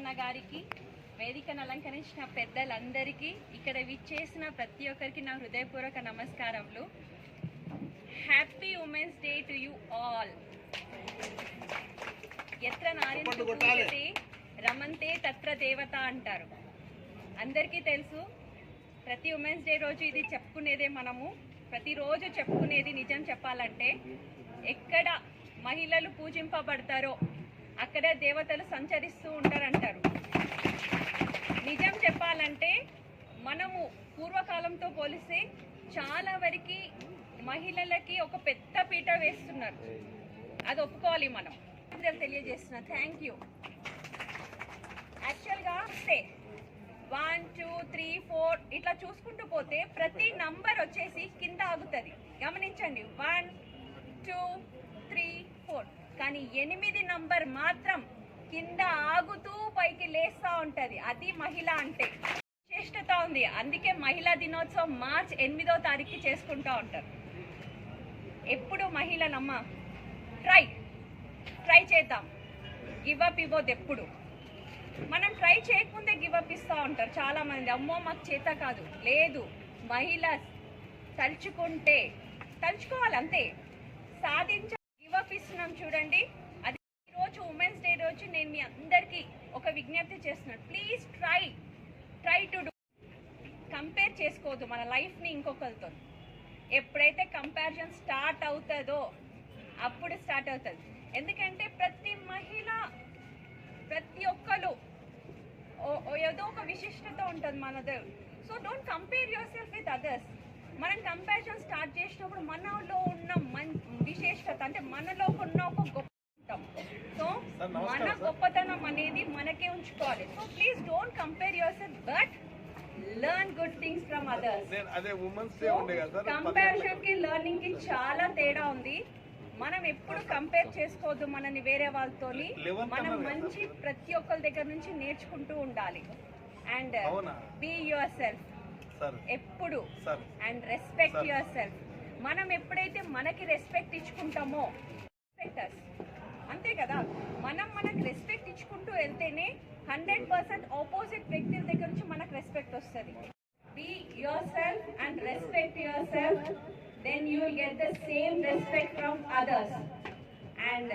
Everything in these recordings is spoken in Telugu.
అన్న గారికి వేదికను అలంకరించిన పెద్దలందరికీ ఇక్కడ విచ్చేసిన ప్రతి ఒక్కరికి నా హృదయపూర్వక నమస్కారములు. Happy women's day to you all ఎత్ర పూజతే రమంతే తత్ర దేవత అంటారు. అందరికీ తెలుసు ప్రతి ఉమెన్స్ డే రోజు ఇది చెప్పుకునేదే మనము. ప్రతిరోజు చెప్పుకునేది నిజం చెప్పాలంటే ఎక్కడ మహిళలు పూజింపబడతారో అక్కడ దేవతలు సంచరిస్తూ ఉంటారంటారు. నిజం చెప్పాలంటే మనము పూర్వకాలంతో పోలిస్తే చాలా వరకు మహిళలకి ఒక పెద్ద పీట వేస్తున్నారు. అది ఒప్పుకోవాలి మనం. తెలియజేస్తున్నా. థ్యాంక్ యూ యాక్చువల్గా వస్తే వన్ టూ త్రీ ఫోర్ ఇట్లా చూసుకుంటూ పోతే ప్రతి నంబర్ వచ్చేసి కింద ఆగుతుంది. గమనించండి. వన్ టూ త్రీ ఫోర్ కానీ ఎనిమిది నంబర్ మాత్రం కింద ఆగుతూ పైకి లేస్తూ ఉంటది. అది మహిళ అంటే విశిష్టత ఉంది. అందుకే మహిళా దినోత్సవం మార్చ్ ఎనిమిదో తారీఖు చేసుకుంటూ ఉంటారు. ఎప్పుడు మహిళలమ్మ? ట్రై ట్రై చేద్దాం. గివ్ అప్ ఇవ్వద్దు ఎప్పుడు. మనం ట్రై చేయకముందే గివ్ అప్ ఇస్తూ ఉంటారు చాలా మంది అమ్మో మాకు చేత కాదు. లేదు. మహిళ తలుచుకుంటే తలుచుకోవాలి అంతే. సాధించ చూపిస్తున్నాం చూడండి. అది ఈరోజు ఉమెన్స్ డే రోజు నేను మీ అందరికీ ఒక విజ్ఞప్తి చేస్తున్నాను please try try to do compare చేసుకోవద్దు మన లైఫ్ని ఇంకొకరితో. ఎప్పుడైతే కంపారిజన్ స్టార్ట్ అవుతుందో అప్పుడు స్టార్ట్ అవుతుంది. ఎందుకంటే ప్రతి మహిళ ప్రతి ఒక్కరు ఓ- ఏదో ఒక విశిష్టత ఉంటుంది మనది. So don't compare yourself with others మనం కంపారిజన్ స్టార్ట్ చేసినప్పుడు మనలో ఉన్న మన్ విశేషత అంటే మనలో ఉన్న ఒక గొప్ప ఉంటాం సో మన. గొప్పతనం అనేది మనకే ఉంచుకోవాలి. So please don't compare yourself but learn good things from others కంపారిజన్కి లెర్నింగ్కి చాలా తేడా ఉంది. మనం ఎప్పుడు కంపేర్ చేసుకోవద్దు మనని వేరే Eleventh మనం మంచి ప్రతి ఒక్కరి దగ్గర నుంచి నేర్చుకుంటూ ఉండాలి. అండ్? బీ యువర్ సెల్ఫ్ ఎప్పుడు. And respect. యువర్ సెల్ఫ్ మనం ఎప్పుడైతే మనకి రెస్పెక్ట్ ఇచ్చుకుంటామో us. అంతే కదా? మనం మనకి రెస్పెక్ట్ ఇచ్చుకుంటూ వెళ్తేనే హండ్రెడ్ పర్సెంట్ ఆపోజిట్ వ్యక్తుల దగ్గర నుంచి మనకు రెస్పెక్ట్ వస్తుంది. Be yourself and respect yourself then you will get the same respect from others and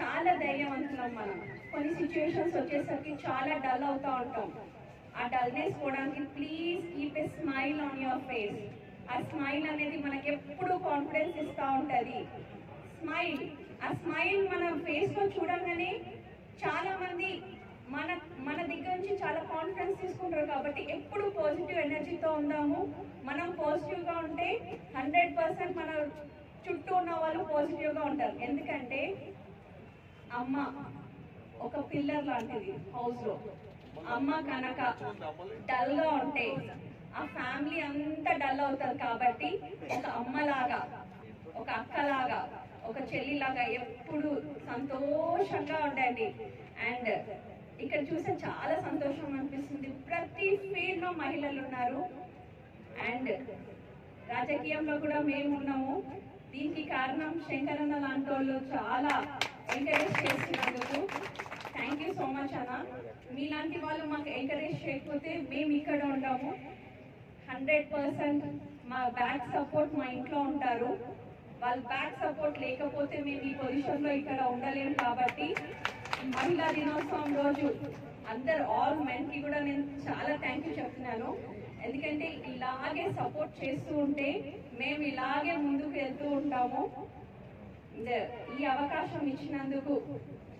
చాలా ధైర్యవంతులం మనం. కొన్ని సిచ్యువేషన్స్ వచ్చేసరికి చాలా డల్ అవుతా ఉంటాం. ఆ డల్నెస్ పోవడానికి please keep a smile on your face ఆ స్మైల్ అనేది మనకి ఎప్పుడు కాన్ఫిడెన్స్ ఇస్తూ ఉంటుంది. స్మైల్ ఆ స్మైల్ మన ఫేస్లో చూడగానే చాలా మంది మన మన దగ్గర నుంచి చాలా కాన్ఫిడెన్స్ తీసుకుంటారు కాబట్టి ఎప్పుడు పాజిటివ్ ఎనర్జీతో ఉందాము. మనం పాజిటివ్గా ఉంటే హండ్రెడ్ పర్సెంట్ మన చుట్టూ ఉన్న వాళ్ళు పాజిటివ్గా ఉంటారు. ఎందుకంటే అమ్మ ఒక పిల్లర్ లాంటిది హౌస్లో అమ్మ కనుక డల్గా ఉంటే ఆ ఫ్యామిలీ అంతా డల్ అవుతారు కాబట్టి ఒక అమ్మలాగా ఒక అక్కలాగా ఒక చెల్లిలాగా ఎప్పుడు సంతోషంగా ఉండండి. అండ్ ఇక్కడ చూస్తే చాలా సంతోషం అనిపిస్తుంది. ప్రతి ఫీల్డ్లో మహిళలు ఉన్నారు. అండ్ రాజకీయంలో కూడా మేము ఉన్నాము. దీనికి కారణం శంకరన్న లాంటి వాళ్ళు చాలా ఎంకరేజ్ చేస్తున్నందుకు థ్యాంక్ యూ సో మచ్ అన్న. మీలాంటి వాళ్ళు మాకు ఎంకరేజ్ చేయకపోతే మేము ఇక్కడ ఉంటాము. హండ్రెడ్ పర్సెంట్ మా బ్యాక్ సపోర్ట్ మా ఇంట్లో ఉంటారు. వాళ్ళ బ్యాక్ సపోర్ట్ లేకపోతే మేము ఈ పొజిషన్లో ఇక్కడ ఉండలేము కాబట్టి మహిళా దినోత్సవం రోజు అందరు ఆల్ మెన్కి కూడా నేను చాలా థ్యాంక్ యూ చెప్తున్నాను. ఎందుకంటే ఇలాగే సపోర్ట్ చేస్తూ ఉంటే మేము ఇలాగే ముందుకు వెళ్తూ ఉంటాము. ఈ అవకాశం ఇచ్చినందుకు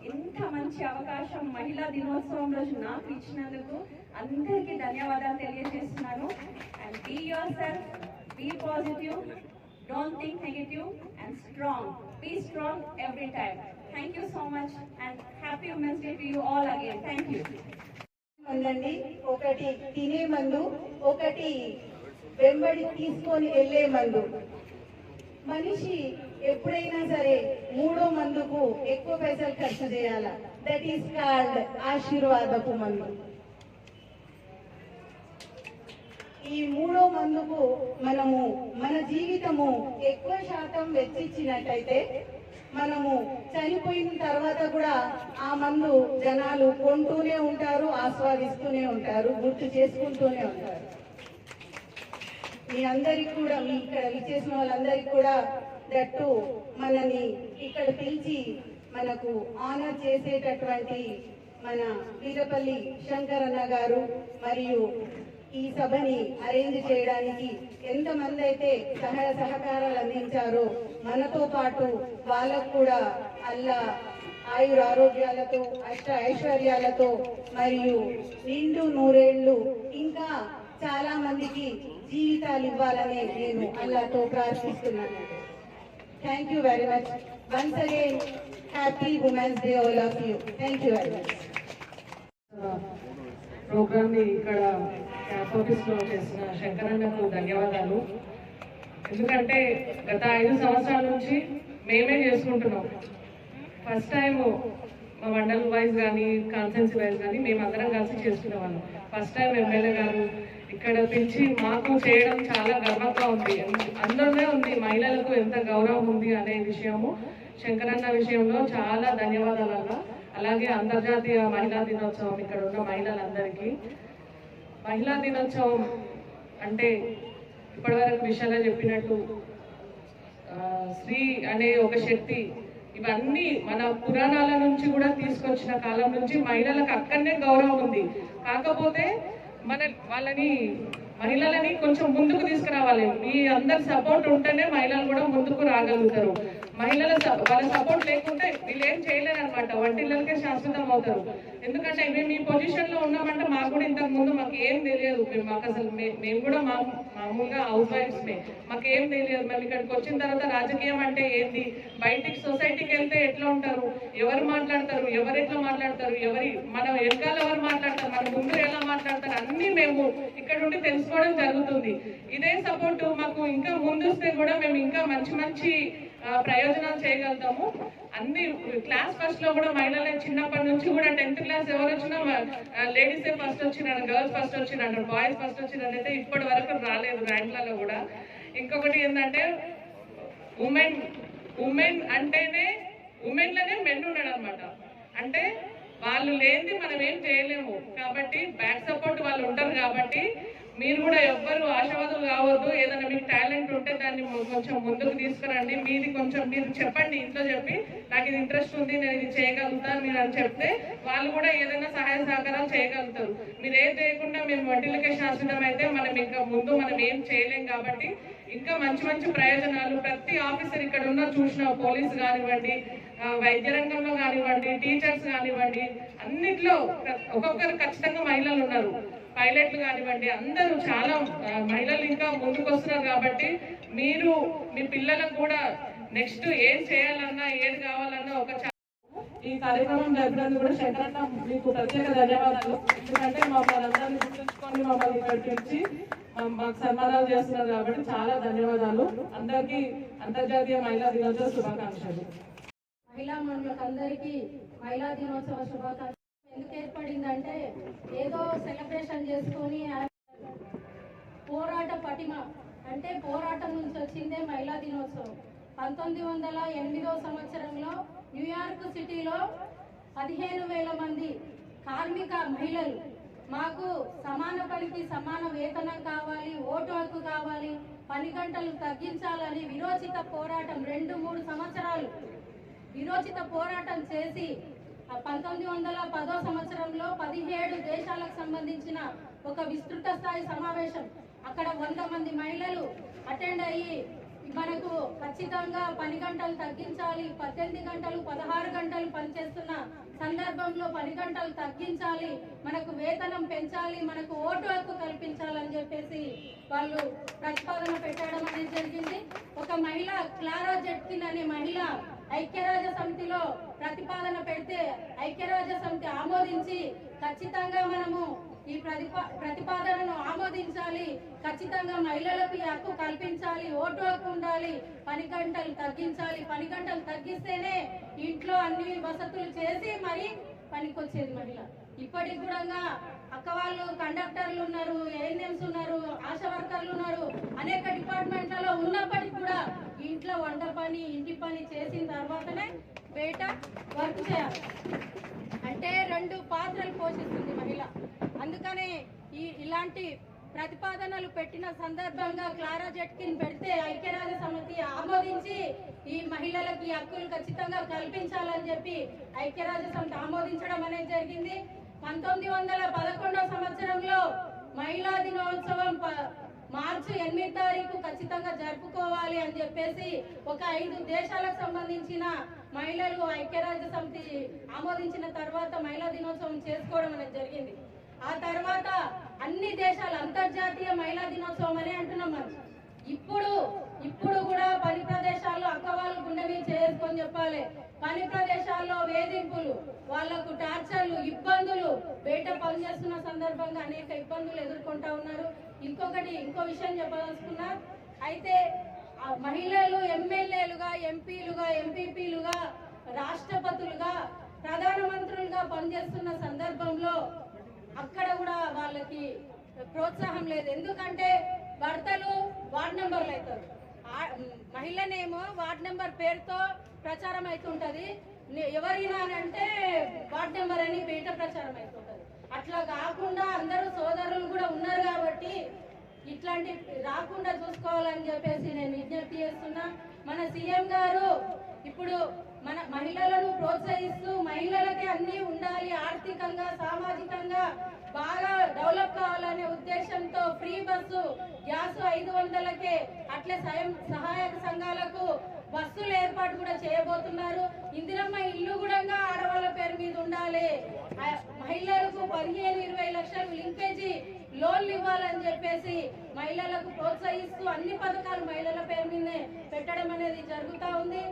ఇంత మంచి అవకాశం మహిళా దినోత్సవం రోజు నాకు ఇచ్చినందుకు అందరికీ ధన్యవాదాలు తెలియజేస్తున్నాను. And be yourself be positive don't think negative and strong be strong every time thank you so much and happy women's day to you all again thank you ఉందండి. ఒకటి తినే మందు ఒకటి వెంబడి తీసుకొని వెళ్ళే మందు. మనిషి ఎప్పుడైనా సరే మూడో మందుకు ఎక్కువ పైసలు ఖర్చు చేయాల? దట్ ఈస్ కాల్డ్ ఆశీర్వాదపు మందు. ఈ మూడో మందుకు మనము మన జీవితము ఎక్కువ శాతం వెచ్చించినట్టయితే మనము చనిపోయిన తర్వాత కూడా ఆ మందు జనాలు కొంటూనే ఉంటారు ఆస్వాదిస్తూనే ఉంటారు గుర్తు చేసుకుంటూనే ఉంటారు. మీ అందరికి కూడా మీ ఇక్కడ విచ్చేసిన వాళ్ళందరికీ కూడా దట్టు మనని ఇక్కడ పిలిచి మనకు ఆనర్ చేసేటటువంటి మన వీరపల్లి శంకరన్న గారు మరియు ఈ సభని అరేంజ్ చేయడానికి ఎంతమంది అయితే సహాయ సహకారాలు అందించారో మనతో పాటు వాళ్ళకు కూడా అల్లా ఆయుర ఆరోగ్యాలతో అష్ట ఐశ్వర్యాలతో మరియు నిండు నూరేళ్ళు ఇంకా చాలా మందికి జీవితాలు ఇవ్వాలని నేను అల్లాతో ప్రార్థిస్తున్నాను. Thank you very much once again happy women's day all of you thank you very much ప్రోగ్రామ్ని ఇక్కడ క్యాంప్ ఆఫీస్లో చేసిన శంకరన్నకు ధన్యవాదాలు. ఎందుకంటే గత ఐదు సంవత్సరాల నుంచి మేమే చేసుకుంటున్నాం. ఫస్ట్ టైం మా మండల్ వైజ్ కానీ కాన్సెన్సీ వైజ్ కానీ మేమందరం కలిసి చేసుకునే వాళ్ళం ఫస్ట్ టైం ఎమ్మెల్యే గారు ఇక్కడ పిలిచి మాకు చేయడం చాలా గర్వంగా ఉంది. అందరిలో ఉంది మహిళలకు ఎంత గౌరవం ఉంది అనే విషయము. శంకరన్న విషయంలో చాలా ధన్యవాదాలు అలాగే అంతర్జాతీయ మహిళా దినోత్సవం ఇక్కడ ఉన్న మహిళలందరికీ. మహిళా దినోత్సవం అంటే ఇప్పటివరకు విషయాలు చెప్పినట్టు స్త్రీ అనే ఒక శక్తి ఇవన్నీ మన పురాణాల నుంచి కూడా తీసుకొచ్చిన కాలం నుంచి మహిళలకు అక్కడనే గౌరవం ఉంది. కాకపోతే మన వాళ్ళని మహిళలని కొంచెం ముందుకు తీసుకురావాలి. మీ అందరి సపోర్ట్ ఉంటేనే మహిళలు కూడా ముందుకు రాగలుగుతారు. మహిళల స- వాళ్ళ సపోర్ట్ లేకుంటే వీళ్ళు ఏం చేయలేరు అనమాట వంటిళ్ళకే శాశ్వతం అవుతారు. ఎందుకంటే మేము ఈ పొజిషన్లో ఉన్నామంటే మాకు కూడా ఇంతకు ముందు మాకు ఏం తెలియదు. మేము మాకు అసలు మేము కూడా మా మామూలుగా హౌస్ వైఫ్స్ మాకు ఏం తెలియదు. మేము ఇక్కడికి వచ్చిన తర్వాత రాజకీయం అంటే ఏంటి? బయటికి సొసైటీకి వెళ్తే ఎట్లా ఉంటారు? ఎవరు మాట్లాడతారు? ఎవరు ఎట్లా మాట్లాడతారు? ఎవరి మన వెనకాల ఎవరు మాట్లాడతారు? మన ముందు ఎలా మాట్లాడతారు? అన్ని మేము ఇక్కడ ఉండి తెలుసుకోవడం జరుగుతుంది. ఇదే సపోర్ట్ మాకు ఇంకా ముందొస్తే కూడా మేము ఇంకా మంచి మంచి ప్రయోజనం ప్రయోజనాలు చేయగలుగుతాము. అన్ని క్లాస్ ఫస్ట్లో కూడా మహిళలే చిన్నప్పటి నుంచి కూడా టెన్త్ క్లాస్ ఎవరు వచ్చినా లేడీసే ఫస్ట్ వచ్చినారు గర్ల్స్ ఫస్ట్ వచ్చినారు బాయ్స్ ఫస్ట్ వచ్చినారు అయితే ఇప్పటి వరకు రాలేదు ర్యాంక్లలో కూడా. ఇంకొకటి ఏంటంటే ఉమెన్ ఉమెన్ అంటేనే ఉమెన్ లనే మెన్ ఉన్నాడు అనమాట అంటే వాళ్ళు లేనిది మనం ఏం చేయలేము. కాబట్టి బ్యాక్ సపోర్ట్ వాళ్ళు ఉంటారు కాబట్టి మీరు కూడా ఎవ్వరు ఆశావాదులు కావద్దు. ఏదైనా మీకు టాలెంట్ ఉంటే దాన్ని కొంచెం ముందుకు తీసుకురండి. మీది కొంచెం మీరు చెప్పండి ఇంట్లో చెప్పి నాకు ఇది ఇంట్రెస్ట్ ఉంది నేను ఇది చేయగలుగుతాను మీరు అని చెప్తే వాళ్ళు కూడా ఏదైనా సహాయ సహకారాలు చేయగలుగుతారు. మీరు ఏం చేయకుండా మేము వంటిలకే శాశ్వతం అయితే మనం ఇంకా ముందు మనం ఏం చేయలేం కాబట్టి ఇంకా మంచి మంచి ప్రయోజనాలు. ప్రతి ఆఫీసర్ ఇక్కడ ఉన్న చూసిన పోలీస్ కానివ్వండి వైద్య రంగంలో కానివ్వండి టీచర్స్ కానివ్వండి అన్నిట్లో ఒక్కొక్కరు ఖచ్చితంగా మహిళలు ఉన్నారు. పైలట్లు కానివ్వండి అందరూ చాలా మహిళలు ఇంకా ముందుకు వస్తున్నారు కాబట్టి మీరు మీ పిల్లలకు కూడా నెక్స్ట్ ఏం చేయాలన్నా ఏది కావాలన్నా ఒక చా- ఈ కార్యక్రమం జరిపినందుకు కూడా శంకరన్న మీకు ప్రత్యేక ధన్యవాదాలు. ఎందుకంటే మమ్మల్ని అందరినీ గుర్తుంచుకొని మమ్మల్ని ఇక్కడికి వచ్చి మా- మాకు సన్మానాలు చేస్తున్నారు కాబట్టి చాలా ధన్యవాదాలు. అందరికీ అంతర్జాతీయ మహిళా దినోత్సవ శుభాకాంక్షలు. మహిళా మనులకు అందరికీ మహిళా దినోత్సవ శుభాకాంక్షలు. ఎందుకు ఏర్పడిందంటే ఏదో సెలబ్రేషన్ చేసుకొని పోరాట పటిమ అంటే పోరాటం నుంచి వచ్చిందే మహిళా దినోత్సవం. పంతొమ్మిది వందల ఎనిమిదవ సంవత్సరంలో న్యూయార్క్ సిటీలో పదిహేను వేల మంది కార్మిక మహిళలు మాకు సమాన పనికి సమాన వేతనం కావాలి ఓటు హక్కు కావాలి పని గంటలు తగ్గించాలని విరోచిత పోరాటం రెండు మూడు సంవత్సరాలు. విరోచిత పోరాటం చేసి పంతొమ్మిది వందల పదో సంవత్సరంలో పదిహేడు దేశాలకు సంబంధించిన ఒక విస్తృత స్థాయి సమావేశం. అక్కడ వంద మంది మహిళలు అటెండ్ అయ్యి మనకు ఖచ్చితంగా పని గంటలు తగ్గించాలి పద్దెనిమిది గంటలు పదహారు గంటలు పనిచేస్తున్న సందర్భంలో పని గంటలు తగ్గించాలి మనకు వేతనం పెంచాలి మనకు ఓటు హక్కు కల్పించాలని చెప్పేసి వాళ్ళు ప్రతిపాదన పెట్టడం అనేది జరిగింది. ఒక మహిళ క్లారా జెట్కిన్ అనే మహిళ ఐక్యరాజ్య సమితిలో ప్రతిపాదన పెడితే ఐక్యరాజ్య సమితి ఆమోదించి ఖచ్చితంగా మనము ఈ ప్రతిపా ప్రతిపాదనను ఆమోదించాలి. ఖచ్చితంగా మహిళలకు ఈ హక్కు కల్పించాలి. ఓటు హక్కు ఉండాలి. పని గంటలు తగ్గించాలి. పని గంటలు తగ్గిస్తేనే ఇంట్లో అన్ని వసతులు చేసి మరి పనికొచ్చేది మహిళ. ఇప్పటికి కూడా అక్క వాళ్ళు కండక్టర్లు ఉన్నారు ఏఎన్ఎంస్ ఉన్నారు ఆశా వర్కర్లు ఉన్నారు. అనేక డిపార్ట్మెంట్లలో ఉన్నప్పటికీ కూడా ఇంట్లో వంట పని ఇంటి పని చేసిన తర్వాతనే బయట వర్క్ చేయాలి అంటే రెండు పాత్రలు పోషిస్తుంది మహిళ. అందుకనే ఈ ఇలాంటి ప్రతిపాదనలు పెట్టిన సందర్భంగా క్లారా జట్కిన్ పెడితే ఐక్యరాజ్య సమితి ఆమోదించి ఈ మహిళలకు ఈ హక్కులు ఖచ్చితంగా కల్పించాలని చెప్పి ఐక్యరాజ్య సమితి ఆమోదించడం అనేది జరిగింది. పంతొమ్మిది వందల పదకొండవ సంవత్సరంలో మహిళా దినోత్సవం ప- మార్చి ఎనిమిది తారీఖు ఖచ్చితంగా జరుపుకోవాలి అని చెప్పేసి ఒక ఐదు దేశాలకు సంబంధించిన మహిళలు ఐక్యరాజ్య సమితి ఆమోదించిన తర్వాత మహిళా దినోత్సవం చేసుకోవడం అనేది జరిగింది. ఆ తర్వాత అన్ని దేశాలు అంతర్జాతీయ మహిళా దినోత్సవం అనే అంటున్నాం మనం. ఇప్పుడు ఇప్పుడు కూడా పని ప్రదేశాల్లో అక్క వాళ్ళు చేసుకొని చెప్పాలి. పని ప్రదేశాల్లో వేధింపులు వాళ్ళకు టార్చర్లు ఇబ్బందులు బయట పనిచేస్తున్న సందర్భంగా అనేక ఇబ్బందులు ఎదుర్కొంటా ఉన్నారు. ఇంకొకటి ఇంకో విషయం చెప్పదలుచుకున్నా అయితే మహిళలు ఎమ్మెల్యేలుగా ఎంపీలుగా ఎంపీపీలుగా రాష్ట్రపతులుగా ప్రధానమంత్రులుగా పనిచేస్తున్న సందర్భంలో అక్కడ కూడా వాళ్ళకి ప్రోత్సాహం లేదు. ఎందుకంటే భర్తలు వార్డ్ నెంబర్లు అవుతారు. మహిళనేమో వార్డ్ నెంబర్ పేరుతో ప్రచారం అవుతుంటది. ఎవరైనా అంటే వార్డ్ నెంబర్ అని బయట ప్రచారం అవుతుంటది. అట్లా కాకుండా అందరూ సోదరులు కూడా ఉన్నారు కాబట్టి ఇట్లాంటి రాకుండా చూసుకోవాలని చెప్పేసి నేను విజ్ఞప్తి చేస్తున్నా. మన సీఎం గారు ఇప్పుడు మన మహిళలను ప్రోత్సహిస్తూ మహిళలకి అన్ని ఉండాలి ఆర్థికంగా సామాజికంగా బాగా డెవలప్ కావాలనే ఉద్దేశంతో ఫ్రీ బస్సు గ్యాస్ ఐదు వందలకే అట్లే స్వయం సహాయక సంఘాలకు బస్సులు ఏర్పాటు కూడా చేయబోతున్నారు. ఇందిరమ్మ ఇల్లు కూడా ఆడవాళ్ళ పేరు మీద ఉండాలి. మహిళలకు పదిహేను ఇరవై లక్షలు లింకేజీ లోన్లు ఇవ్వాలని చెప్పేసి మహిళలకు ప్రోత్సహిస్తూ అన్ని పథకాలు మహిళల పేరు మీదే పెట్టడం అనేది జరుగుతూ ఉంది.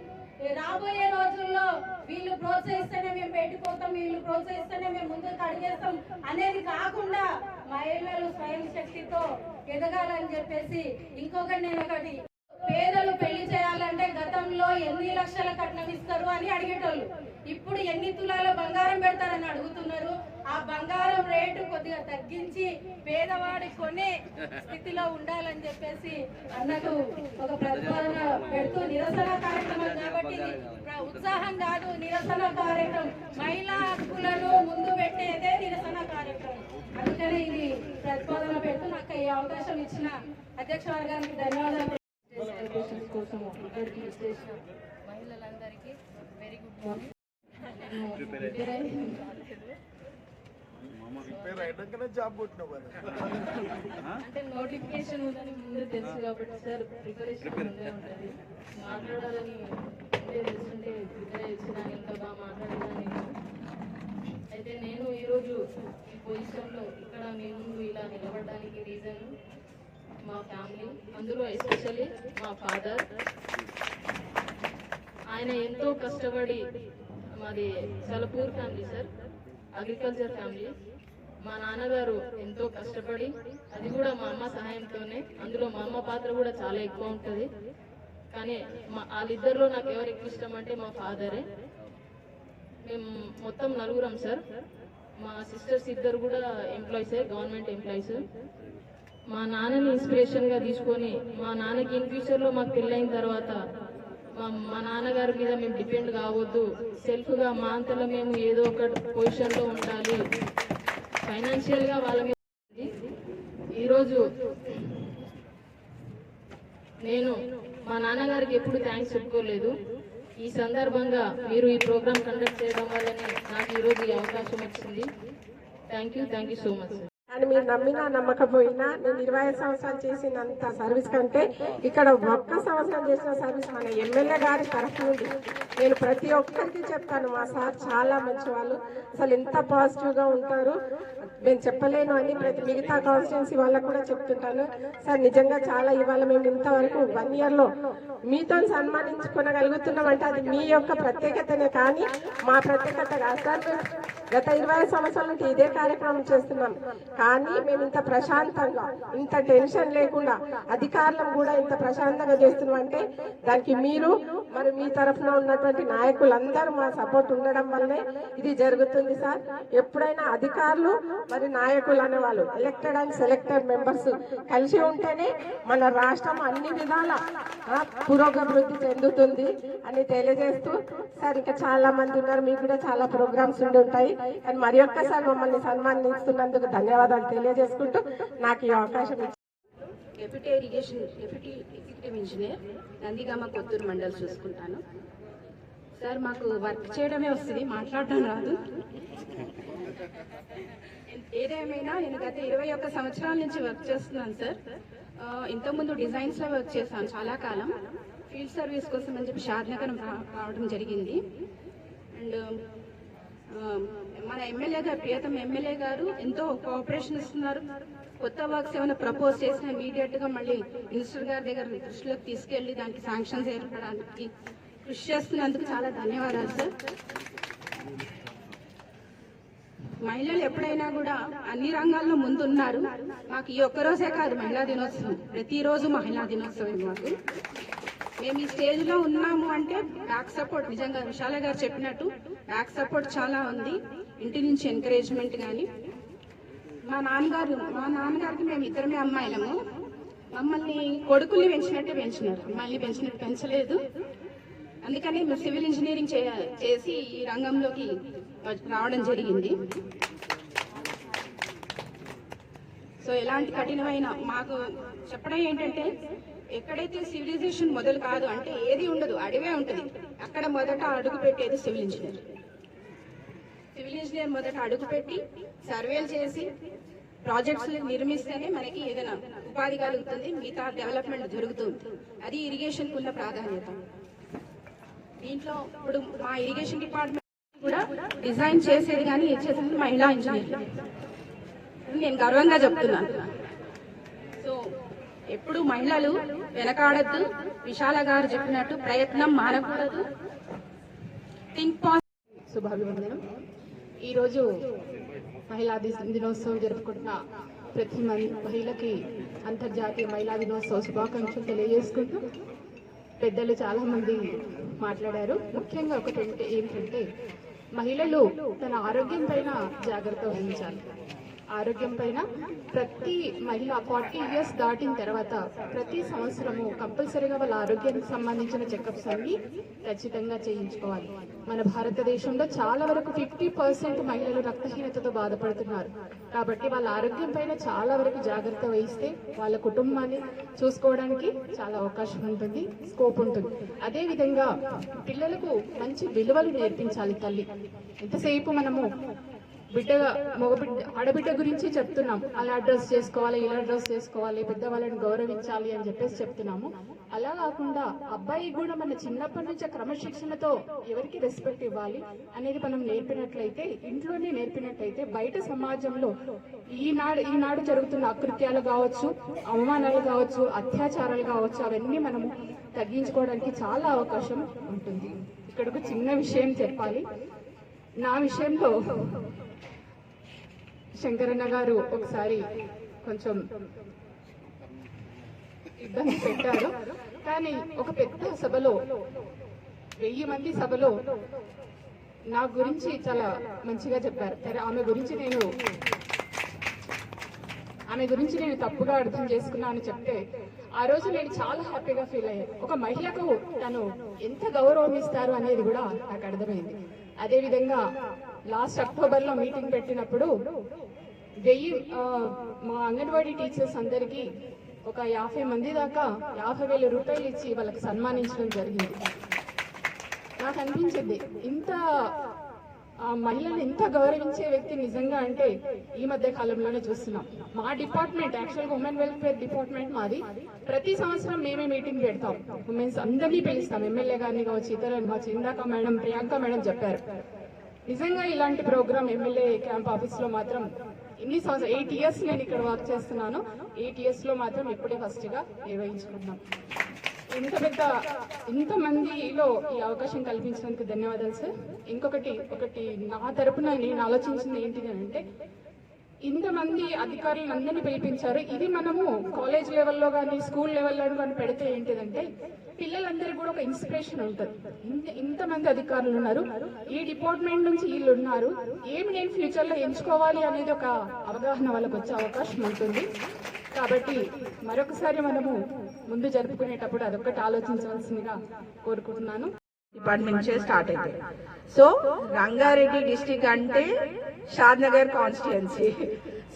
రాబోయే రోజుల్లో వీళ్ళు ప్రోత్సహిస్తేనే మేము పెట్టిపోతాం వీళ్ళు ప్రోత్సహిస్తేనే మేము ముందుకు అడిగేస్తాం అనేది కాకుండా మహిళలు స్వయం శక్తితో ఎదగాలని చెప్పేసి ఇంకొకటి నేను ఒకటి పేదలు పెళ్ళి చేయాలంటే గతంలో ఎన్ని లక్షల కట్నం ఇస్తారు అని అడిగేటోళ్ళు. ఇప్పుడు ఎన్ని తులాల బంగారం పెడతారని అడుగుతున్నారు. ఆ బంగారం రేటు కొద్దిగా తగ్గించి పేదవాడి కొనే స్థితిలో ఉండాలని చెప్పేసి అన్నకు ఒక ప్రతిపాదన పెడుతూ నిరసన కార్యక్రమం కాబట్టి ఇది ఉత్సాహం కాదు నిరసన కార్యక్రమం. మహిళా హక్కులను ముందు పెట్టేదే నిరసన కార్యక్రమం. అందుకనే ఇది ప్రతిపాదన పెడుతూ నాకు ఈ అవకాశం ఇచ్చిన అధ్యక్ష వర్గానికి ధన్యవాదాలు. కోసం ఇక్కడికి మహిళలందరికీ వెరీ గుడ్ మార్నింగ్ అంటే నోటిఫికేషన్ ఉందని ముందు తెలుసు కాబట్టి సార్ ప్రిపరేషన్ ముందే ఉంటుంది. మాట్లాడాలని ముందే తెలుసుంటే ప్రిపేర్ చేసిన ఎంత బాగా అయితే నేను ఈరోజు ఈ పొజిషన్లో ఇక్కడ మీ ముందు ఇలా నిలబడడానికి రీజన్ మా ఫ్యామిలీ అందులో ఎస్పెషల్లీ మా ఫాదర్. ఆయన ఎంతో కష్టపడి మాది Salapur family sir agriculture family. మా నాన్నగారు ఎంతో కష్టపడి అది కూడా మా అమ్మ సహాయంతోనే అందులో మా అమ్మ పాత్ర కూడా చాలా ఎక్కువ ఉంటుంది. కానీ మా వాళ్ళిద్దరిలో నాకు ఎవరు ఎక్కువ ఇష్టం అంటే మా ఫాదరే. మేము మొత్తం నలుగురం సార్. మా సిస్టర్స్ ఇద్దరు కూడా ఎంప్లాయీసే గవర్నమెంట్ ఎంప్లాయీస్. మా నాన్నని ఇన్స్పిరేషన్గా తీసుకొని మా నాన్నకి ఇన్ ఫ్యూచర్లో మాకు పెళ్ళైన తర్వాత మా మా నాన్నగారి మీద మేము డిపెండ్ కావద్దు. సెల్ఫ్గా మా అంతలో మేము ఏదో ఒక పొజిషన్లో ఉండాలి. ఫైనాన్షియల్గా వాళ్ళ మీద ఈరోజు నేను మా నాన్నగారికి ఎప్పుడు థ్యాంక్స్ చెప్పుకోలేదు. ఈ సందర్భంగా మీరు ఈ ప్రోగ్రామ్ కండక్ట్ చేయడం వల్లనే నాకు ఈరోజు ఈ అవకాశం వచ్చింది. Thank you thank you so much. అని మీరు నమ్మినా నమ్మకపోయినా నేను ఇరవై సంవత్సరాలు చేసినంత సర్వీస్ కంటే ఇక్కడ ఒక్క సంవత్సరం చేసిన సర్వీస్ మన ఎమ్మెల్యే గారి తరఫు నుండి నేను ప్రతి ఒక్కరికి చెప్తాను మా సార్ చాలా మంచి వాళ్ళు అసలు ఎంత పాజిటివ్గా ఉంటారు. నేను చెప్పలేను అని ప్రతి మిగతా కాన్స్టిట్యున్సీ వాళ్ళకు కూడా చెప్తుంటాను. సార్ నిజంగా చాలా ఇవాళ మేము ఇంతవరకు వన్ ఇయర్లో మీతో సన్మానించుకోగలుగుతున్నాం అంటే అది మీ యొక్క ప్రత్యేకతనే కానీ మా ప్రత్యేకత కాదు. సార్ గత ఇరవై సంవత్సరాల నుంచి ఇదే కార్యక్రమం చేస్తున్నాం. కానీ మేము ఇంత ప్రశాంతంగా ఇంత టెన్షన్ లేకుండా అధికారులను కూడా ఇంత ప్రశాంతంగా చేస్తున్నాం అంటే దానికి మీరు మరి మీ తరఫున ఉన్నటువంటి నాయకులందరూ మా సపోర్ట్ ఉండడం వల్లే ఇది జరుగుతుంది సార్. ఎప్పుడైనా అధికారులు మరి నాయకులు అనేవాళ్ళు ఎలక్టెడ్ అండ్ సెలెక్టెడ్ మెంబర్స్ కలిసి ఉంటేనే మన రాష్ట్రం అన్ని విధాల పురోగభివృద్ధి చెందుతుంది అని తెలియజేస్తూ సార్ ఇంకా చాలా మంది ఉన్నారు. మీకు కూడా చాలా ప్రోగ్రామ్స్ ఉండి ఉంటాయి. కానీ మరి ఒక్కసారి మమ్మల్ని సన్మానిస్తున్నందుకు ధన్యవాదాలు తెలియజేసుకుంటూ నాకు ఈ అవకాశం deputy irrigation deputy executive engineer Nandigama Kothur mandal చూసుకుంటాను. సార్ మాకు వర్క్ చేయడమే వస్తుంది మాట్లాడటం రాదు. ఏదేమైనా నేను గత ఇరవై ఒక్క సంవత్సరాల నుంచి వర్క్ చేస్తున్నాను సార్. ఇంతకుముందు డిజైన్స్లో వర్క్ చేశాను చాలా కాలం. ఫీల్డ్ సర్వీస్ కోసం అని చెప్పి షాద్నగరం రా- రావడం జరిగింది. అండ్ మన ఎమ్మెల్యే గారు ప్రియతమ ఎమ్మెల్యే గారు ఎంతో కోఆపరేషన్ ఇస్తున్నారు. కొత్త వర్క్స్ ఏమైనా ప్రపోజ్ చేసిన ఇమీడియట్గా మళ్ళీ మినిస్టర్ గారి దగ్గర దృష్టిలోకి తీసుకెళ్ళి దానికి శాంక్షన్స్ ఏర్పడడానికి కృషి చేస్తున్నందుకు చాలా ధన్యవాదాలు సార్ మహిళలు ఎప్పుడైనా కూడా అన్ని రంగాల్లో ముందున్నారు. మాకు ఈ ఒక్క రోజే కాదు మహిళా దినోత్సవం. ప్రతిరోజు మహిళా దినోత్సవం మాకు. మేము ఈ స్టేజ్లో ఉన్నాము అంటే బ్యాక్ సపోర్ట్ నిజంగా విశాల గారు చెప్పినట్టు బ్యాక్ సపోర్ట్ చాలా ఉంది. ఇంటి నుంచి ఎంకరేజ్మెంట్ కానీ మా నాన్నగారు మా నాన్నగారికి మేము ఇద్దరమే అమ్మాయిలము. మమ్మల్ని కొడుకుల్ని పెంచినట్టే పెంచినారు. అమ్మాయిని పెంచినట్టు పెంచలేదు. అందుకని మేము సివిల్ ఇంజనీరింగ్ చేసి ఈ రంగంలోకి రావడం జరిగింది. సో ఎలాంటి కఠినమైన మాకు చెప్పడం ఏంటంటే ఎక్కడైతే సివిలైజేషన్ మొదలు కాదు అంటే ఏది ఉండదు అడవే ఉంటుంది. అక్కడ మొదట అడుగు పెట్టేది సివిల్ ఇంజనీర్. సివిల్ ఇంజనీర్ మొదట అడుగు పెట్టి సర్వేలు చేసి ప్రాజెక్ట్స్ నిర్మిస్తేనే మనకి ఏదైనా ఉపాధి కలుగుతుంది మిగతా డెవలప్మెంట్ జరుగుతుంది. అది ఇరిగేషన్ ఉన్న ప్రాధాన్యత. దీంట్లో ఇప్పుడు మా ఇరిగేషన్ డిపార్ట్మెంట్ కూడా డిజైన్ చేసేది కానీ ఇచ్చేది మహిళా ఇంజనీర్. నేను గర్వంగా చెప్తున్నాను. సో ఎప్పుడు మహిళలు వెనకాడద్దు విశాల గారు చెప్పినట్టు ప్రయత్నం మానకూడదు. థింక్ పాజిటివ్ శుభాభివందనం. ఈరోజు మహిళా దినోత్సవం జరుపుకుంటున్న ప్రతి మహిళకి అంతర్జాతీయ మహిళా దినోత్సవ శుభాకాంక్షలు తెలియజేసుకుంటూ పెద్దలు చాలామంది మాట్లాడారు. ముఖ్యంగా ఒకటి ఏంటంటే మహిళలు తన ఆరోగ్యం పైన జాగ్రత్త వహించాలి. ఆరోగ్యం పైన ప్రతి మహిళ ఫార్టీ ఇయర్స్ దాటిన తర్వాత ప్రతి సంవత్సరము కంపల్సరీగా వాళ్ళ ఆరోగ్యానికి సంబంధించిన చెకప్స్ అన్ని ఖచ్చితంగా చేయించుకోవాలి. మన భారతదేశంలో చాలా వరకు ఫిఫ్టీ పర్సెంట్ మహిళలు రక్తహీనతతో బాధపడుతున్నారు. కాబట్టి వాళ్ళ ఆరోగ్యం పైన చాలా వరకు జాగ్రత్త వహిస్తే వాళ్ళ కుటుంబాన్ని చూసుకోవడానికి చాలా అవకాశం ఉంటుంది స్కోప్ ఉంటుంది. అదేవిధంగా పిల్లలకు మంచి విలువలు నేర్పించాలి తల్లి. ఎంతసేపు మనము బిడ్డ మగబిడ్డ ఆడబిడ్డ గురించి చెప్తున్నాం. అలా డ్రెస్ చేసుకోవాలి ఇలా డ్రెస్ చేసుకోవాలి పెద్దవాళ్ళని గౌరవించాలి అని చెప్పేసి చెప్తున్నాము. అలా కాకుండా అబ్బాయి కూడా మన చిన్నప్పటి నుంచి క్రమశిక్షణతో ఎవరికి రెస్పెక్ట్ ఇవ్వాలి అనేది మనం నేర్పినట్లయితే ఇంట్లోనే నేర్పినట్లయితే బయట సమాజంలో ఈనాడు ఈనాడు జరుగుతున్న అకృత్యాలు కావచ్చు అవమానాలు కావచ్చు అత్యాచారాలు కావచ్చు అవన్నీ మనము తగ్గించుకోవడానికి చాలా అవకాశం ఉంటుంది. ఇక్కడ ఒక చిన్న విషయం చెప్పాలి. నా విషయంలో శంకరన్న గారు ఒకసారి కొంచెం ఇబ్బంది పెట్టారు. కానీ ఒక పెద్ద సభలో వెయ్యి మంది సభలో నా గురించి చాలా మంచిగా చెప్పారు. సరే ఆమె గురించి నేను ఆమె గురించి నేను తప్పుగా అర్థం చేసుకున్నాను చెప్తే ఆ రోజు నేను చాలా హ్యాపీగా ఫీల్ అయ్యాను. ఒక మహిళకు తను ఎంత గౌరవం ఇస్తారు అనేది కూడా నాకు అర్థమైంది. అదేవిధంగా లాస్ట్ అక్టోబర్లో మీటింగ్ పెట్టినప్పుడు వెయ్యి మా అంగన్వాడీ టీచర్స్ అందరికీ ఒక యాభై మంది దాకా యాభై వేల రూపాయలు ఇచ్చి వాళ్ళకి సన్మానించడం జరిగింది. నాకు అనిపించింది ఇంత ఆ మహిళను ఎంత గౌరవించే వ్యక్తి నిజంగా అంటే ఈ మధ్య కాలంలోనే చూస్తున్నాం. మా department actual women welfare department మాది. ప్రతి సంవత్సరం మేమే మీటింగ్ పెడతాం. ఉమెన్స్ అందరినీ పిలుస్తాం. ఎమ్మెల్యే గారిని కావచ్చు ఇతరులను కావచ్చు ఇందాక మేడం ప్రియాంక మేడం చెప్పారు. నిజంగా ఇలాంటి ప్రోగ్రామ్ ఎమ్మెల్యే క్యాంప్ ఆఫీస్లో మాత్రం ఎన్ని సంవత్సరం ఎయిట్ ఇయర్స్ నేను ఇక్కడ వర్క్ చేస్తున్నాను. ఎయిట్ ఇయర్స్లో మాత్రం ఇప్పుడే ఫస్ట్గా నిర్వహించుకున్నాం ఇంత పెద్ద ఇంతమందిలో ఈ అవకాశం కల్పించినందుకు ధన్యవాదాలు సార్ ఇంకొకటి ఒకటి నా తరపున నేను ఆలోచించింది ఏంటిది అంటే ఇంతమంది అధికారులను అందరినీ పిలిపించారు. ఇది మనము కాలేజ్ లెవెల్లో కానీ స్కూల్ లెవెల్లో కానీ పెడితే ఏంటిదంటే పిల్లలందరికీ కూడా ఒక ఇన్స్పిరేషన్ ఉంటుంది. ఇంతమంది అధికారులు ఉన్నారు. ఈ డిపార్ట్మెంట్ నుంచి వీళ్ళు ఉన్నారు. ఏమి నేను ఫ్యూచర్లో ఎంచుకోవాలి అనేది ఒక అవగాహన వాళ్ళకి వచ్చే అవకాశం ఉంటుంది. కాబట్టి మరొకసారి మనము ముందు జరుపుకునేటప్పుడు అదొక్కటి ఆలోచించవలసిందిగా కోరుకుంటున్నాను. డిపార్ట్మెంట్ నుంచి స్టార్ట్ అవుతాయి సో రంగారెడ్డి డిస్టిక్ అంటే షాద్ నగర్ కాన్స్టిట్యున్సీ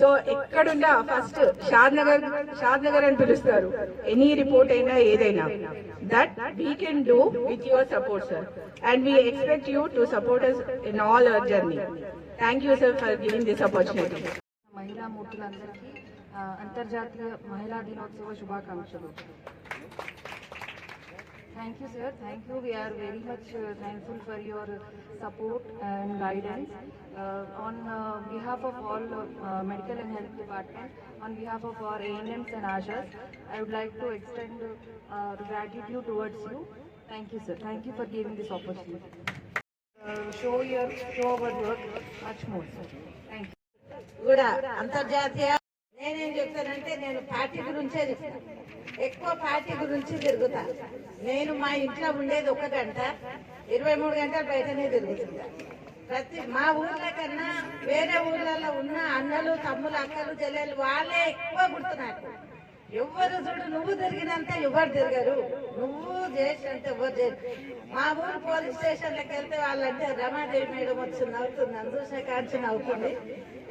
సో ఎక్కడున్నా first Shadnagar Shadnagar అని పిలుస్తారు. ఎనీ రిపోర్ట్ అయినా ఏదైనా. That we can do with your support sir and we expect you to support us in all our journey thank you sir for giving this opportunity మహిళా మూర్తులందరికీ ఆ, అంతర్జాతీయ మహిళా దినోత్సవ శుభాకాంక్షలు thank you sir thank you we are very much thankful for your support and guidance on behalf of all medical and health department on behalf of our ANMs and ASHAs I would like to extend gratitude towards you thank you sir thank you for giving this opportunity show your show our work much more sir thank you కూడా అంతర్జాతీయ నేనేం చెప్తానంటే నేను పార్టీ గురించే చెప్తాను ఎక్కువ పార్టీ గురించి తిరుగుతా. నేను మా ఇంట్లో ఉండేది ఒక గంట ఇరవై మూడు గంటలు బయటనే తిరుగుతుంటా. ప్రతి మా ఊర్ల కన్నా వేరే ఊర్లలో ఉన్న అన్నలు తమ్ములు అక్కలు చెల్లెలు వాళ్ళే ఎక్కువ గుర్తున్నారు. ఎవరు చూడు నువ్వు తిరిగినంత ఎవరు తిరగరు. నువ్వు చేసినంత ఎవరు చేయరు మా ఊరు పోలీస్ స్టేషన్లకు వెళ్తే వాళ్ళంటే రమాదేవి మేడం వచ్చి నవ్వుతుంది అందుకే కాంచి నవ్వుతుంది.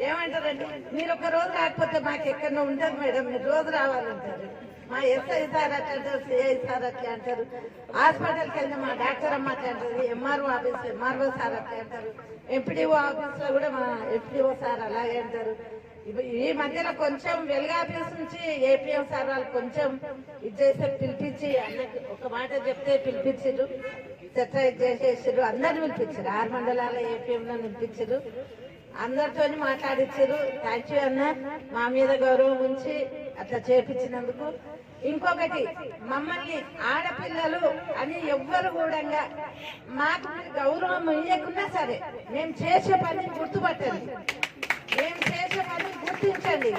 ఏమంటారండి? మీరు ఒక రోజు రాకపోతే మాకు ఎక్కడో ఉండదు మేడం. మీరు రోజు రావాలంటారు. మా ఎస్ఐ సార్ అట్లా అంటారు సిఐ సార్ అట్లా అంటారు. హాస్పిటల్కి వెళ్తే మా డాక్టర్ అమ్మ అట్లా అంటారు ఎంఆర్ఓ ఆఫీస్ ఎంఆర్ఓ సార్ అట్లా అంటారు. ఎంపీడీఓ ఆఫీస్లో కూడా మా ఎంపీడీఓ సార్ అలాగే అంటారు. ఈ మధ్యలో కొంచెం వెలుగాఫీస్ నుంచి ఏపీఎం సార్ వాళ్ళు కొంచెం ఇది చేస్తే పిలిపించి అన్నకి ఒక మాట చెప్తే పిలిపించారు చర్చ చేసేసారు అందరిని పిలిపించారు. ఆరు మండలాల ఏపీఎంలో పిలిపించారు. అందరితో మాట్లాడించారు థ్యాంక్ యూ అన్న. మా మీద గౌరవం ఉంచి అట్లా చేపించినందుకు. ఇంకొకటి మమ్మల్ని ఆడపిల్లలు అని ఎవ్వరు కూడా మాకు గౌరవం ఇవ్వకున్నా సరే మేము చేసే పని గుర్తుపట్టండి. మేము చేసే పని గుర్తించండి.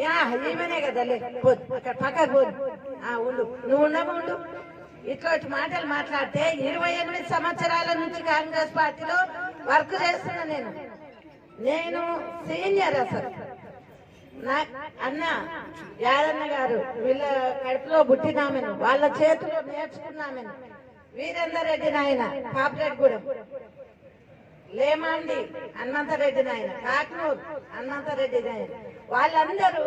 యా ఈమెనే కదా లే. పోదు అక్కడ పక్కకు పోదు ఆ ఉండు. నువ్వు ఉండవు ఉండు. ఇట్లాంటి మాటలు మాట్లాడితే ఇరవై ఎనిమిది సంవత్సరాల నుంచి కాంగ్రెస్ పార్టీలో వర్క్ చేస్తున్నా నేను. నేను సీనియర్ అసలు. నా అన్న యాదన్న గారు వీళ్ళ కడుపులో పుట్టినామెను వాళ్ళ చేతిలో నేర్చుకున్నామెను. వీరేందర్ రెడ్డి నాయన పాపరెడ్డిగూడెం. లేమాండి హనుమంతరెడ్డి నాయన కాకనూరు హనుమంతరెడ్డి నాయన. వాళ్ళందరూ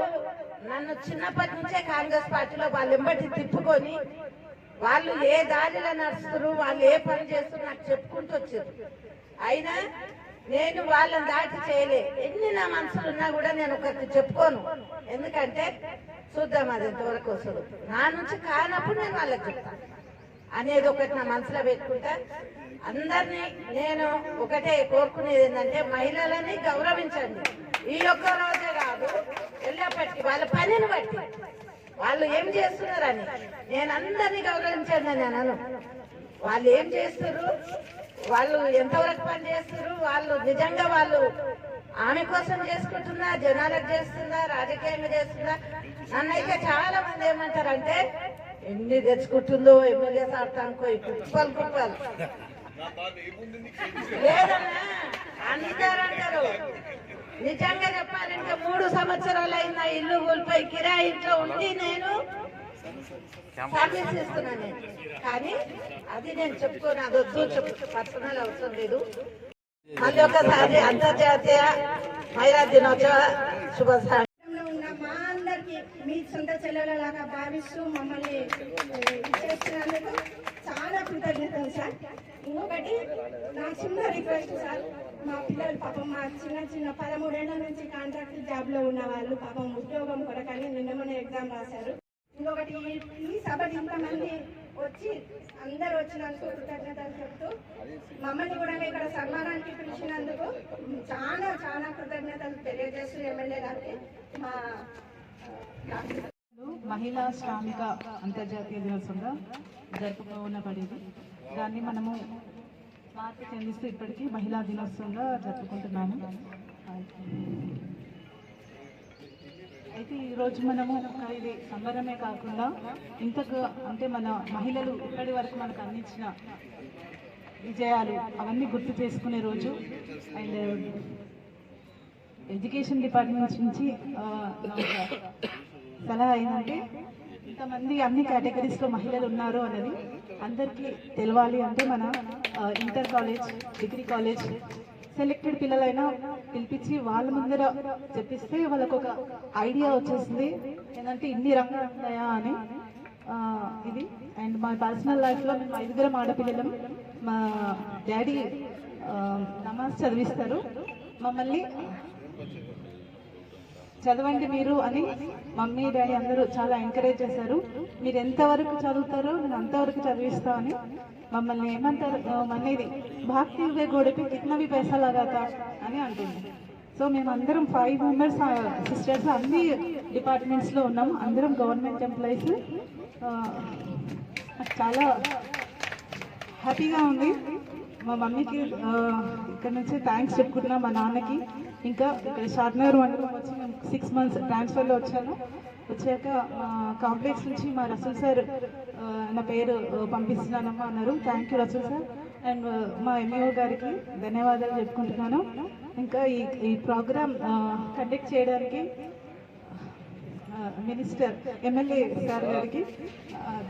నన్ను చిన్నప్పటి నుంచే కాంగ్రెస్ పార్టీలో వాళ్ళు ఎంబటి తిప్పుకొని వాళ్ళు ఏ దారిలో నడుస్తున్నారు వాళ్ళు ఏ పని చేస్తున్నారు నాకు చెప్పుకుంటూ వచ్చారు. అయినా నేను వాళ్ళని దాటి చేయలే. ఎన్ని నా మనసులు ఉన్నా కూడా నేను ఒకరికి చెప్పుకోను. ఎందుకంటే చూద్దాం అది ఎంతవరకు వస్తుంది. నా నుంచి కానప్పుడు నేను వాళ్ళకి చెప్తాను అనేది ఒకటి నా మనసులో పెట్టుకుంటా. అందరినీ నేను ఒకటే కోరుకునేది ఏంటంటే మహిళలని గౌరవించండి. ఈ ఒక్క రోజే కాదు ఎల్లప్పటికీ వాళ్ళ పనిని బట్టి. వాళ్ళు ఏం చేస్తున్నారని. నేను అందరినీ గౌరవించండి అని అన్నాను వాళ్ళు ఏం చేస్తారు వాళ్ళు ఎంతవరకు పని వాళ్ళు నిజంగా వాళ్ళు ఆమె కోసం చేసుకుంటుందా జనాలకు చేస్తుందా రాజకీయంగా చేస్తుందా నన్నైతే చాలా మంది ఏమంటారంటే ఎన్ని తెచ్చుకుంటుందో ఎమ్మెల్యే సాడతానుకో కుప్పలు కుప్పలు. లేదన్నా అంటారు నిజంగా చెప్పాలంటే మూడు సంవత్సరాలు అయిన ఇల్లు కూలిపోయి కిరాయి ఇంట్లో ఉండి నేను సర్వీస్ ఇస్తున్నాను నేను కానీ అది నేను చెప్పుకోను అది వద్దు చెప్పు పర్సనల్ అవసరం లేదు. మళ్ళీ ఒకసారి అంతర్జాతీయ మహిళా దినోత్సవ శుభాకాంక్షలు. ఉన్న మా అందరికి మీ సొంత చెల్లెలలాగా భావిస్తూ మమ్మల్ని ఏ, ఇచ్చేస్తున్నందుకు చాలా కృతజ్ఞతలు సార్. ఇంకొకటి నా చిన్న రిక్వెస్ట్ సార్ మా పిల్లలు పాపం మా చిన్న చిన్న పదమూడేళ్ళ నుంచి కాంట్రాక్ట్ జాబ్లో ఉన్న వాళ్ళు పాపం ఉద్యోగం కొరకని నిన్న మొన్న ఎగ్జామ్ రాశారు. ఇంకొకటి ఈ- ఈ సభకి ఇంతమంది వచ్చి అందరు వచ్చినందుకు కృతజ్ఞతలు చెప్తూ మమ్మల్ని కూడా ఇక్కడ సన్మానానికి పిలిచినందుకు చాలా చాలా కృతజ్ఞతలు తెలియజేస్తూ ఎమ్మెల్యే గారికి. మా మహిళా శ్రామిక అంతర్జాతీయ దినోత్సవంగా జరుపుకోనబడేది దాన్ని మనము మార్పు చెందిస్తూ ఇప్పటికీ మహిళా దినోత్సవంగా జరుపుకుంటున్నాము. అయితే ఈరోజు మనము ఒక ఇది సంబరమే కాకుండా ఇంతకు అంటే మన మహిళలు ఇప్పటి వరకు మనకు అందించిన విజయాలు అవన్నీ గుర్తు చేసుకునే రోజు. అండ్ ఎడ్యుకేషన్ డిపార్ట్మెంట్ నుంచి సలహా ఏంటంటే ఇంతమంది అన్ని కేటగిరీస్లో మహిళలు ఉన్నారు అన్నది అందరికీ తెలవాలి. అంటే మన inter college degree college selected పిల్లలైనా పిలిపించి వాళ్ళ ముందర చెప్పిస్తే వాళ్ళకు ఒక ఐడియా వచ్చేసింది. ఏంటంటే ఇన్ని రంగాలు ఉన్నాయా అని ఇది. అండ్ మా పర్సనల్ లైఫ్లో మేము ఐదుగురం ఆడపిల్లలం. మా డాడీ నమాజ్ చదివిస్తారు. మమ్మల్ని చదవండి మీరు అని మమ్మీ డాడీ అందరూ చాలా ఎంకరేజ్ చేశారు. మీరు ఎంతవరకు చదువుతారో నేను అంతవరకు చదివిస్తామని మమ్మల్ని ఏమంటారు? అనేది భాక్తి ఇవే గోడపి కిట్నవి పైసా అని అంటుంది. సో మేము అందరం ఫైవ్ మెంబర్స్ సిస్టర్స్ అన్ని డిపార్ట్మెంట్స్లో ఉన్నాం. అందరం గవర్నమెంట్ ఎంప్లాయీస్ చాలా హ్యాపీగా ఉంది. మా మమ్మీకి ఇక్కడ నుంచి థ్యాంక్స్ చెప్పుకుంటున్నాం మా నాన్నకి. ఇంకా ఇక్కడ షాద్నగర్ మండలం వచ్చి సిక్స్ మంత్స్ ట్రాన్స్ఫర్లో వచ్చాను. వచ్చాక మా కాంప్లెక్స్ నుంచి మా రసూల్ సార్ నా పేరు పంపిస్తున్నానమ్మా అన్నారు. Thank you Rasool sir and మా ఎంఈఓ గారికి ధన్యవాదాలు చెప్పుకుంటున్నాను. ఇంకా ఈ ఈ ప్రోగ్రామ్ కండక్ట్ చేయడానికి మినిస్టర్ ఎమ్మెల్యే సార్ గారికి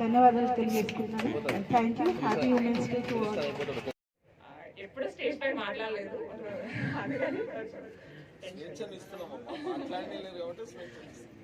ధన్యవాదాలు తెలియజేసుకుంటున్నాను. Thank you happy women's day to all ఎప్పుడు స్టేజ్ పై మాట్లాడలేదు. అందుకని స్వేచ్ఛను ఇస్తున్నామమ్మా. మాట్లాడలేదు కాబట్టి స్వేచ్ఛను ఇస్తున్నాం.